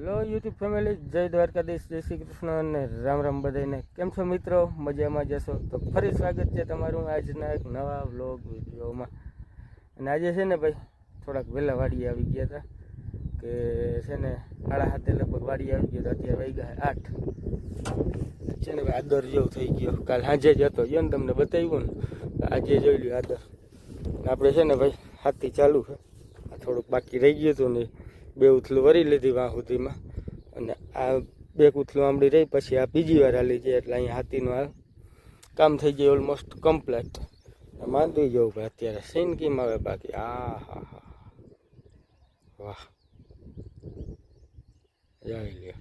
Hello YouTube family જય દ્વારકાધીશ, જય શ્રી કૃષ્ણ અને રામ રામ બધાને કેમ છો મિત્રો? મજામાં જશો તો ફરી સ્વાગત છે તમારું આજના એક નવા વ્લોગ વિડીયોમાં. અને આજે છે ને ભાઈ, થોડાક વહેલા વાડી આવી ગયા હતા કે છે ને સાડા હાથે લગભગ વાડી આવી ગયો અત્યારે વાઈ ગયા આઠ. છે ને ભાઈ, આદર જેવું થઈ ગયો. કાલ સાંજે જ હતો. જો ને તમને બતાવ્યું ને આજે જોઈ લ્યો આદર. આપણે છે ને ભાઈ, હાથથી ચાલુ છે. આ થોડુંક બાકી રહી ગયું હતું ને બે ઉથલું વરી લીધી વાહ સુધીમાં. અને આ બે ઉથલું આંબળી રહી, પછી આ બીજી વાર હાલી જાય એટલે અહીંયા હાથીનું આ કામ થઈ ગયું ઓલમોસ્ટ કમ્પ્લેટ માનતું જવું ભાઈ અત્યારે સીન કેમ આવે બાકી? આ હા હા. વાહ. જાવી લ્યો.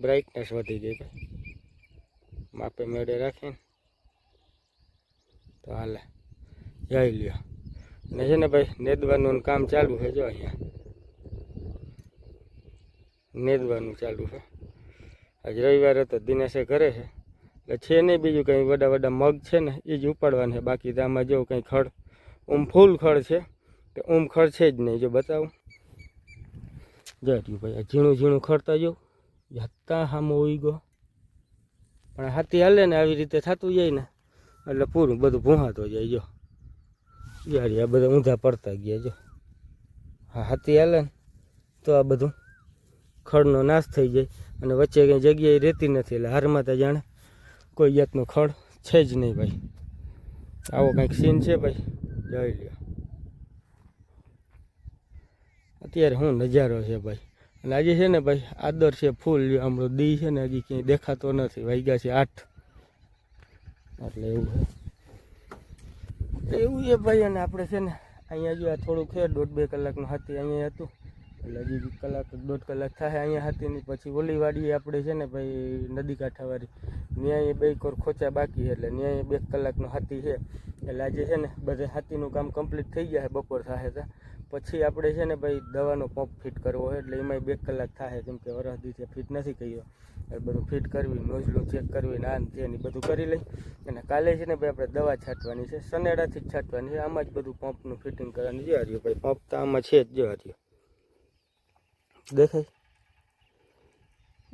બ્રાઇટનેસ વધી ગઈ ભાઈ. માપે મેળે રાખીને. તો હાલે. જોઈ લ્યો. ને છે ને ભાઈ નેદવાનું કામ ચાલુ છે, જો અહીંયા. નેદવાનું ચાલુ છે. આજ રવિવાર હતો દિનેશે ઘરે છે. એટલે છે નહીં બીજું કંઈ, વડા વડા મગ છે ને, એ જ ઉપાડવાનું છે. બાકી તો આમાં જો કંઈ ખડ ઊમ ફૂલ ખડ છે કે ઊમ ખડ છે જ નહીં. જો બતાવું. જો રહ્યું ભાઈ, આ ઝીણું ઝીણું ખડતા જો. હતા હામો ઉઈ ગયો પણ હાથી હાલે ને, આવી રીતે થતું જાય ને, એટલે પૂરું બધું ભૂહાતો જાય, જો. યાર, આ બધા ઊંધા પડતા ગયા જો. હા, હાથી હાલે તો આ બધું ખડનો નાશ થઈ જાય. અને વચ્ચે કંઈ જગ્યાએ રહેતી નથી, એટલે હારમાં તો જાણે કોઈ જાતનું ખડ છે જ નહીં ભાઈ. આવો કંઈક સીન છે ભાઈ, જોઈ લ્યો. અત્યારે હું નજારો છે ભાઈ? અને આજે છે ને ભાઈ, આદર છે ફૂલ હમણાં દી છે ને હજી ક્યાંય દેખાતો નથી. વાગ્યા છે આઠ. એટલે એવું એવું એ ભાઈ, અને આપણે છે ને અહીંયા જો આ થોડુંક છે, દોઢ બે કલાકનું હાથી અહીંયા હતું. એટલે હજી કલાક, દોઢ કલાક થાય અહીંયા હાથીની. પછી ઓલી આપણે છે ને ભાઈ, નદી કાંઠાવાળી. ન્યાય બે કોર ખોચા બાકી એટલે ન્યાય બે કલાકનો હાથી છે. એટલે આજે છે ને બધે હાથીનું કામ કમ્પ્લીટ થઈ ગયા છે, બપોર થાય તો પછી આપણે છે ને ભાઈ, દવાનો પંપ ફિટ કરવો હોય એટલે એમાંય બે કલાક થાય કેમ કે વરસદીથી ફિટ નથી કર્યો. એટલે બધું ફિટ કરવી, નોઝલું ચેક કરવી, ને તે ને બધું કરી લઈ. અને કાલે છે ને ભાઈ આપણે દવા છાંટવાની છે સનેડાથી જ છાંટવાની છે. આમાં જ બધું પંપનું ફિટિંગ કરવાની જે હાર્યું ભાઈ પંપ તો આમાં છે જ, જો હાર્યું દેખાય?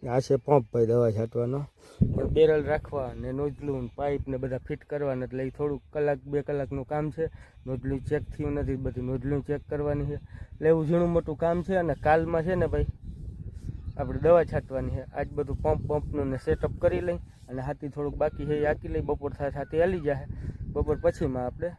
આ છે પંપ ભાઈ, દવા છાંટવાનો. પણ બેરલ રાખવા ને નોઝલું પાઇપ ને બધા ફિટ કરવાના એટલે એ થોડુંક કલાક, બે કલાકનું કામ છે. નોઝલું ચેક થયું નથી, બધી નોઝલું ચેક કરવાની છે. એટલે એવું ઝીણું મોટું કામ છે અને કાલમાં છે ને ભાઈ આપણે દવા છાંટવાની છે. આજ બધું પંપ પંપનું ને સેટઅપ કરી લઈ અને હાથી થોડુંક બાકી છે એ આંકી લઈ બપોર થાય હાથી હાલી જાય. બપોર પછીમાં આપણે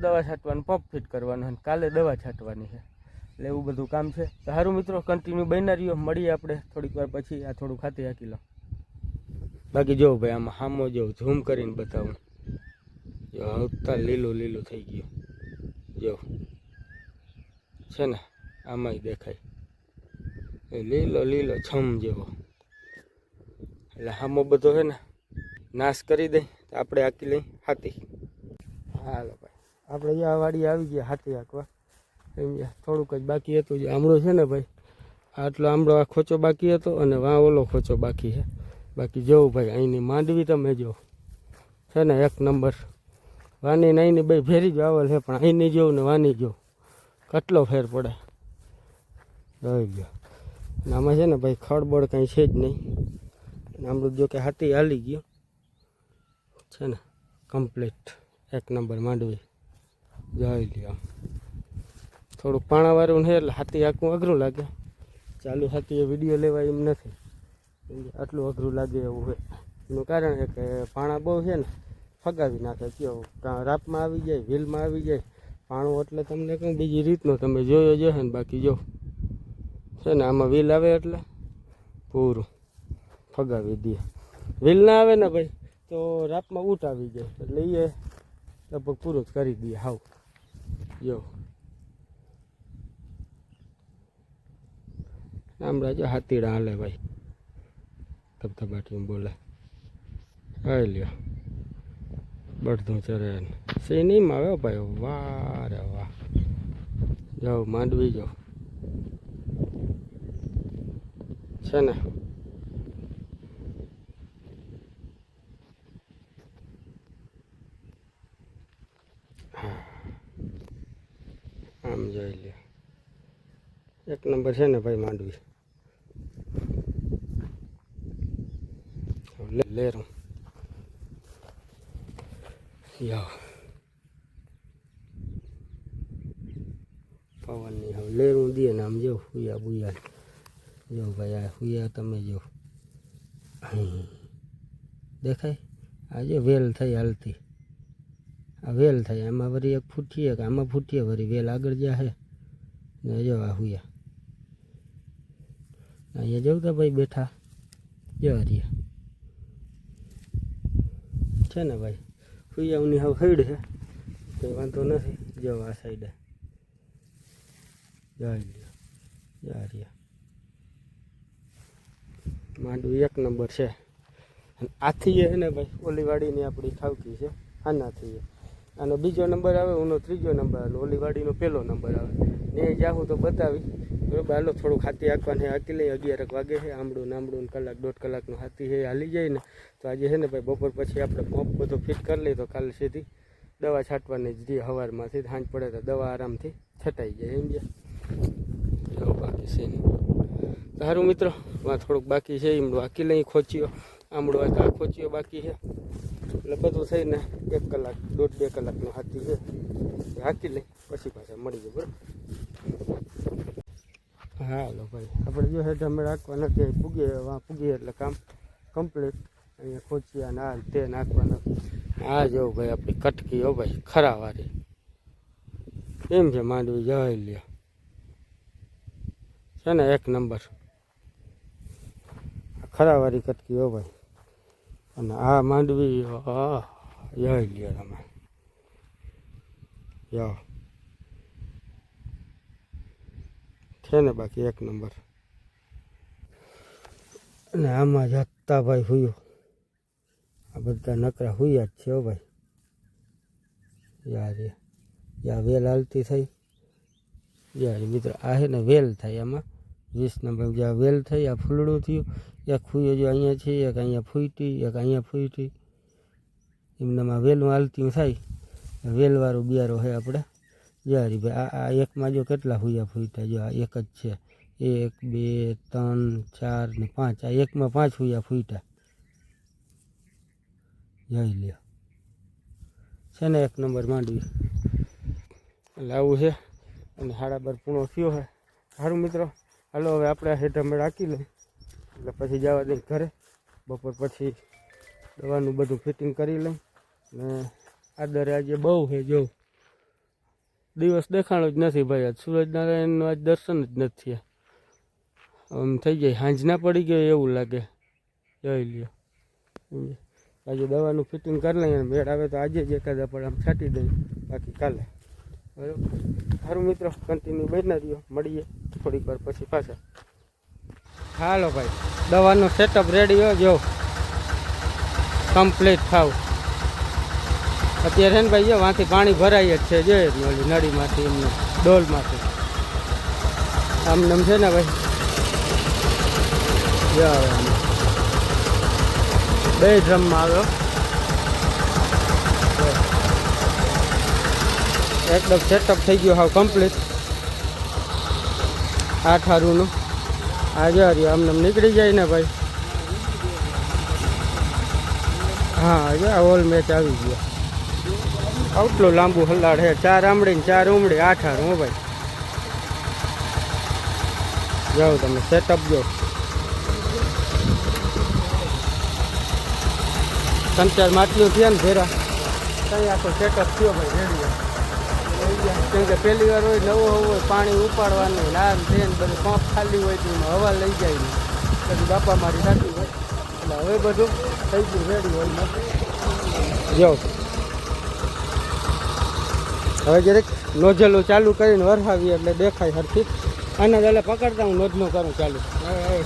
દવા છાંટવાનું પંપ ફિટ કરવાનું અને કાલે દવા છાંટવાની છે. એટલે એવું બધું કામ છે. તો સારું મિત્રો કન્ટિન્યુ બન્યા મળીએ આપણે થોડીક વાર પછી. આ થોડું ખાતી હાકી લો બાકી જો ભાઈ, આમાં હામો જો ઝૂમ કરીને બતાવું. જો હવતા લીલું લીલું થઈ ગયું. જો. છે ને? આમાંય દેખાય. એ લીલો લીલો છમ જેવો. એટલે હામો બધો છે ને નાશ કરી દઈ આપણે આકી લઈ હાથી. હાલો ભાઈ. આપણે અહીંયા વાડી આવી ગયા હાથી હાંકવા. સમજ્યા થોડુંક જ બાકી હતું જે આમળો છે ને ભાઈ આટલો આમળો આ ખોચો બાકી હતો અને વાં ઓલો ખોચો બાકી છે. બાકી જોવું ભાઈ, અહીંની માંડવી તમે જો. છે ને એક નંબર. વાની ને અહીંની બે ફેરી જ વાવલ છે, પણ અહીંની જોઉં ને વાની જોઉં. કેટલો ફેર પડે? જોઈ ગયો આમાં છે ને ભાઈ ખડબડ કાંઈ છે જ નહીં. અને જો કે હાથી હાલી ગયો. છે ને કમ્પ્લીટ એક નંબર માંડવી. જોઈ લ્યો. થોડુંક પાણાવાળું છે એટલે હાથી આખું અઘરું લાગે. ચાલુ હાથી એ વીડિયો લેવા એમ નથી. આટલું અઘરું લાગે એવું હોય. એનું કારણ છે કે પાણા બહુ છે ને, ફગાવી નાખે. કયો, કાં રાપમાં આવી જાય વ્હીલમાં આવી જાય. પાણું એટલે તમને કહું, બીજી રીતનું તમે જોયો જો ને બાકી જો. છે ને આમાં વ્હીલ આવે એટલે પૂરું. ફગાવી દે. વ્હીલ ના આવે ને ભાઈ, તો રાતમાં ઊંટ આવી જાય. એટલે એ લગભગ પૂરું જ કરી દઈએ હાવ. જો. આમડા જો હાથીડા હાલે ભાઈ. ધબધબાટી બોલે. હા લ્યો. બળધું ચરે સી આવ્યો આવે ભાઈ? વાહ રે વાહ. જાઓ, માંડવી જાઓ. છે ને? આમ જોઈ લે. એક નંબર છે ને ભાઈ માંડવી. લેરું યાવ પવનની હવે. લેરું દે ને આમ જેવું ફૂયા બુયા. જો ભાઈ આ હુયા તમે જો અહીં. દેખાય આ જો વેલ થઈ હાલતી આ વેલ થઈ આમાં વળી એક ફૂટીએ કે આમાં ફૂટીએ વળી વેલ આગળ જાહે ને જો આ હુયા અહીંયા જવું તો ભાઈ બેઠા જો હરિયા છે ને ભાઈ હુયાઓની હવે હૈડ છે કંઈ વાંધો નથી જો આ સાઈડે જોઈ લ્યો જો હરિયા માંડવી એક નંબર છે. આથી એ ને ભાઈ, ઓલીવાડીની આપણી ખાવકી છે. આનાથી અને બીજો નંબર આવે, ઉનો ત્રીજો નંબર આવે, ઓલીવાડીનો પહેલો નંબર આવે. ને જાહું તો બતાવી. બરાબર, હાલો થોડું ખાતી હાંકવાનું છે હાકી લઈ અગિયારક વાગે છે આમડું નામડું કલાક, દોઢ કલાકનું હાથી છે હાલી જાય ને. તો આજે છે ને ભાઈ, બપોર પછી આપણે પંપ બધો ફિટ કરી લઈએ તો કાલે સીધી દવા છાંટવાની જ રીતે હવારમાંથી. સાંજ પડે તો દવા આરામથી છટાઈ જાય, એમ એવું બાકી છે નહીં સારું મિત્રો વાં થોડુંક બાકી છે એમનું હાકી લઈ ખોચ્યો. એક આ ખોચ્યો, બાકી છે. એટલે બધું થઈને એક કલાક, દોઢ બે કલાકનું હાથી છે. હાકી લઈ, પછી પાછા મળી જાય બરાબર? હાલો ભાઈ, આપણે જો હેઠ અમે રાખવા નથી પૂગીએ વાં પૂગીએ એટલે કામ કમ્પ્લીટ અહીંયા ખોચ્યા ને આ તે નાખવાના. આ જો ભાઈ, આપણી કટકી, હો ભાઈ ખરાવારી કેમ છે, માંડવી જવાય લ્યો. છે ને, એક નંબર. ખરાવાળી કટકી હો ભાઈ. અને આ માંડવી, હા યય લ્યો તમે. યો છે ને બાકી એક નંબર. અને આમાં જતા ભાઈ હુયો. આ બધા નકરા હુયા જ છે હો ભાઈ. યાર, યા વેલ હાલતી થઈ. યાર મિત્ર, આ છે ને વેલ થાય આમાં. વીસ નંબર જે આ વેલ થઈ, આ ફૂલડું થયું એક ફૂયો જો અહીંયા છે, એક અહીંયા ફૂટી, એક અહીંયા ફૂટી. એમનામાં વેલું હાલતું થાય. વેલવાળું બિયારો છે આપણે. જારી ભાઈ, આ આ એકમાં જો કેટલા ફૂયા ફૂટા જો આ એક જ છે. એક, બે, ત્રણ, ચાર ને પાંચ. આ એકમાં પાંચ ફૂયા ફૂટા જોઈ લ્યો. છે ને એક નંબર માંડવી. એટલે આવું છે. અને સાડા બાર પૂણો થયો છે. સારું મિત્રો. હાલો, હવે આપણે હેઠ અમે રાખી લઈ એટલે પછી જવા દઈ ઘરે. બપોર પછી દવાનું બધું ફિટિંગ કરી લઈ ને આદરે આજે બહુ છે, જો. દિવસ દેખાણો જ નથી ભાઈ. આજ સૂરજનારાયણનું આજ દર્શન જ નથી આમ થઈ જાય. સાંજના પડી ગયો એવું લાગે. જોઈ લ્યો. આજે દવાનું ફિટિંગ કરી લઈએ. મેળ આવે તો આજે જ એકાદા પણ આમ છાંટી દઈએ. બાકી કાલે. બરાબર? સારું મિત્રો કન્ટિન્યુ બન્યા રહ્યો મળીએ. થોડીક વાર પછી પાછા. હાલો ભાઈ, દવાનો સેટઅપ રેડી હોય જો. કમ્પ્લીટ થાવ. અત્યારે ને ભાઈ, જો, વાંથી પાણી ભરાય જ છે જોઈએ ઓલી નળીમાંથી, એમને ડોલમાંથી. આમને નમ છે ને ભાઈ. જો બે ડ્રમમાં આવ્યો. એકદમ સેટઅપ થઈ ગયો, હાવ કમ્પ્લીટ આઠ હારુંનું આજે હર્યું આમને આમ નીકળી જાય ને ભાઈ. હા, આ ઓલ મેચ આવી ગયો. આટલું લાંબુ હલાડ હે, ચાર આમડી ને ચાર ઉમડી આઠ હારું હો ભાઈ. જાઓ તમે સેટઅપ જો. ત્રણ ચાર માટલીઓ થયા ને ભેરા ત્યાં આખો સેટઅપ થયો ભાઈ રેડી કેમ કે પહેલી વાર હોય નવો હોય પાણી ઉપાડવાનું ને છે ને બધું પંપ ખાલી હોય તો હવા લઈ જાય ને. પછી બાપા મારી સાચી હોય એટલે હવે બધું થઈ ગયું રેડી હોય જો. હવે જરીક નોઝલો ચાલુ કરીને વરસાવીએ એટલે દેખાય સરખી અને એટલે પકડતા હું નોજનો કરું ચાલુ. હવે હવે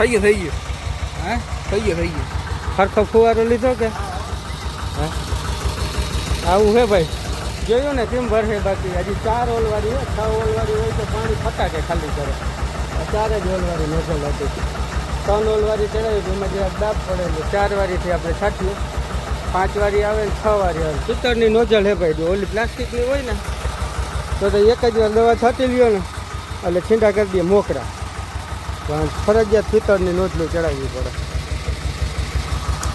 થઈ ગયું થઈ ગયું. હે? થઈ ગયું થઈ ગયું. ખરખો ફુવારો લીધો કે? હે? આવું હે ભાઈ? જોયું ને કેમ ભરશે બાકી? હજી ચાર ઓલવાળી હોય છ ઓલવાળી હોય તો પાણી ફટાકે ખાલી કરે. ચારે જ ઓલવાળી નોઝલ હતી ત્રણ ઓલવાળી ચડાવી એમાં જરાક દાબ પડેલું ચાર વારીથી આપણે છાંટીએ. પાંચ વારી આવે ને છ વારી આવે. પિત્તળની નોઝલ હે ભાઈ જો ઓલી પ્લાસ્ટિકની હોય ને તો તો એક જ વાર દવા છાંટી લ્યો ને એટલે છીંડા કરી દઈએ મોકરા. પણ ફરજિયાત પિત્તળની નોઝલું ચડાવવી પડે.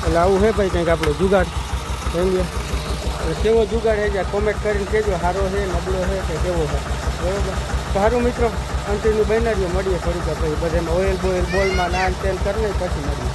એટલે આવું છે ભાઈ કંઈક આપણો જુગાડ. સમજે કેવો જુગાડ છે જ્યાં કોમેન્ટ કરીને કહેજો સારો છે નબળો છે કે કેવો છે બરોબર? સારું મિત્રો કન્ટિન્યુ બનાવીએ મળીએ થોડીક પછી બધામાં ઓઇલ બોઇલ બોલમાં નાન તેલ કરી લઈએ પછી મળીએ.